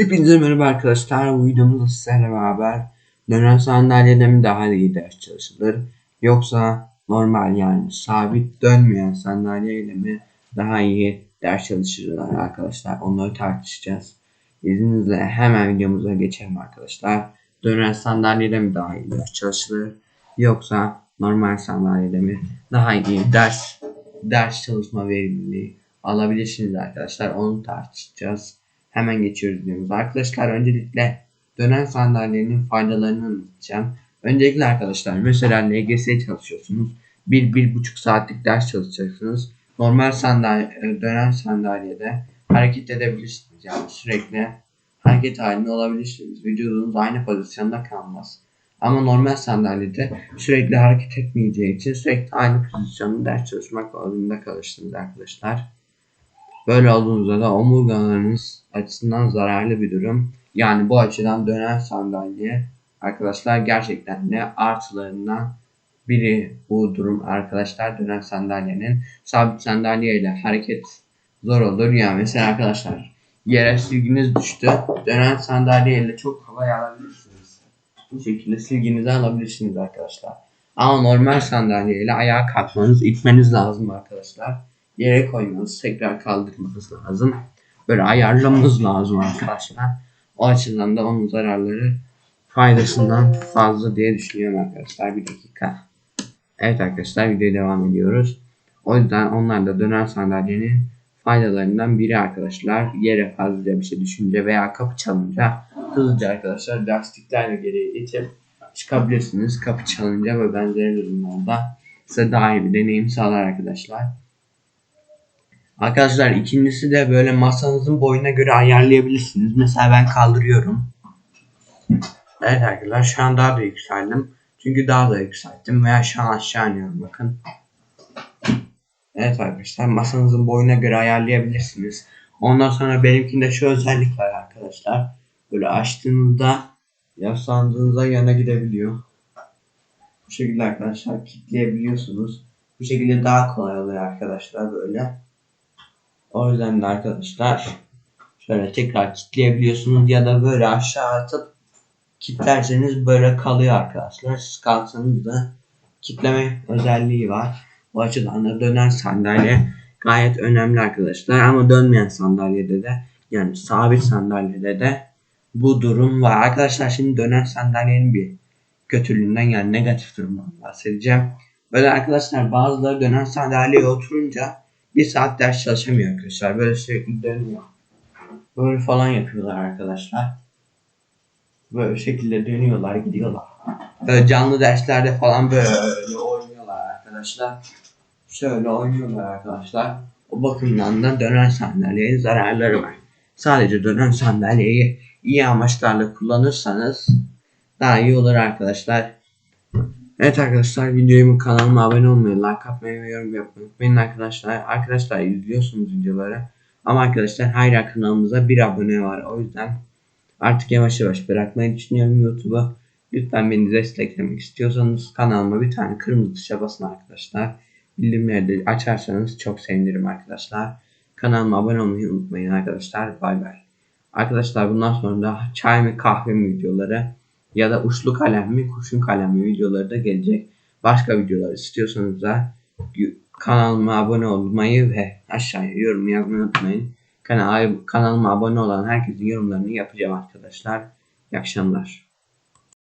Hepinize merhaba arkadaşlar. Bu videomuzda sizlerle beraber dönen sandalyede mi daha iyi ders çalışılır yoksa normal yani sabit dönmeyen sandalyeyle mi daha iyi ders çalışırlar arkadaşlar. Onları tartışacağız. İzninizle hemen videomuza geçelim arkadaşlar. Dönen sandalyede mi daha iyi ders çalışılır yoksa normal sandalyede mi daha iyi ders ders çalışma verimliliği alabilirsiniz arkadaşlar. Onu tartışacağız. Hemen geçiyoruz videomuza. Arkadaşlar öncelikle dönen sandalyenin faydalarını anlatacağım. Öncelikle arkadaşlar mesela LGS çalışıyorsunuz. 1-1,5 saatlik ders çalışacaksınız. Normal sandalye, dönen sandalyede hareket edebilirsiniz. Yani sürekli hareket halinde olabilirsiniz. Vücudunuz aynı pozisyonda kalmaz. Ama normal sandalyede sürekli hareket etmeyeceği için sürekli aynı pozisyonda ders çalışmak zorunda kalırsınız arkadaşlar. Böyle olduğunuzda da omurgalarınız açısından zararlı bir durum. Yani bu açıdan dönen sandalye arkadaşlar gerçekten de artılarından biri bu durum arkadaşlar dönen sandalyenin sabit sandalye ile hareket zor olur. Yani mesela arkadaşlar yere silginiz düştü. Dönen sandalye ile çok havaya alabilirsiniz. Bu şekilde silginizi alabilirsiniz arkadaşlar. Ama normal sandalye ile ayağa kalkmanız, itmeniz lazım arkadaşlar yere koymanız, tekrar kaldırmanız lazım. Böyle ayarlamanız lazım arkadaşlar. O açıdan da onun zararları faydasından fazla diye düşünüyorum arkadaşlar. Bir dakika. Evet arkadaşlar videoya devam ediyoruz. O yüzden onlar da dönen sandalyenin faydalarından biri arkadaşlar. Yere fazlaca bir şey düşünce veya kapı çalınca hızlıca arkadaşlar lastiklerle geriye geçip çıkabilirsiniz. Kapı çalınca ve benzeri durumlarda size daha iyi bir deneyim sağlar arkadaşlar. Arkadaşlar ikincisi de böyle masanızın boyuna göre ayarlayabilirsiniz. Mesela ben kaldırıyorum. Evet arkadaşlar şu an daha da yükseldim. Çünkü daha da yükselttim veya şu an aşağı iniyorum bakın. Evet arkadaşlar masanızın boyuna göre ayarlayabilirsiniz. Ondan sonra benimkinde şu özellik var arkadaşlar. Böyle açtığınızda yaslandığınızda yana gidebiliyor. Bu şekilde arkadaşlar kilitleyebiliyorsunuz. Bu şekilde daha kolay oluyor arkadaşlar böyle. O yüzden de arkadaşlar şöyle tekrar kilitleyebiliyorsunuz ya da böyle aşağı atıp kilitlerseniz böyle kalıyor arkadaşlar. Siz kalksanız da kitleme özelliği var. Bu açıdan da dönen sandalye gayet önemli arkadaşlar. Ama dönmeyen sandalyede de yani sabit sandalyede de bu durum var. Arkadaşlar şimdi dönen sandalyenin bir kötülüğünden yani negatif durumdan bahsedeceğim. Böyle arkadaşlar bazıları dönen sandalyeye oturunca bir saat ders çalışamıyor arkadaşlar. Böyle sürekli dönüyor. Böyle falan yapıyorlar arkadaşlar. Böyle şekilde dönüyorlar gidiyorlar. Böyle canlı derslerde falan böyle oynuyorlar arkadaşlar. Şöyle oynuyorlar arkadaşlar. O bakımdan da dönen sandalyenin zararları var. Sadece dönen sandalyeyi iyi amaçlarla kullanırsanız daha iyi olur arkadaşlar. Evet arkadaşlar videomu kanalıma abone olmayı, like atmayı ve yorum yapmayı unutmayın arkadaşlar. Arkadaşlar izliyorsunuz videoları. Ama arkadaşlar hala kanalımıza bir abone var. O yüzden artık yavaş yavaş bırakmayı düşünüyorum YouTube'u. Lütfen beni desteklemek istiyorsanız kanalıma bir tane kırmızı tuşa basın arkadaşlar. Bildirimleri de açarsanız çok sevinirim arkadaşlar. Kanalıma abone olmayı unutmayın arkadaşlar. Bay bay. Arkadaşlar bundan sonra da çay mı kahve mi videoları ya da uçlu kalem mi kurşun kalem mi videoları da gelecek. Başka videolar istiyorsanız da kanalıma abone olmayı ve aşağıya yorum yazmayı unutmayın. Kanal, kanalıma abone olan herkesin yorumlarını yapacağım arkadaşlar. İyi akşamlar.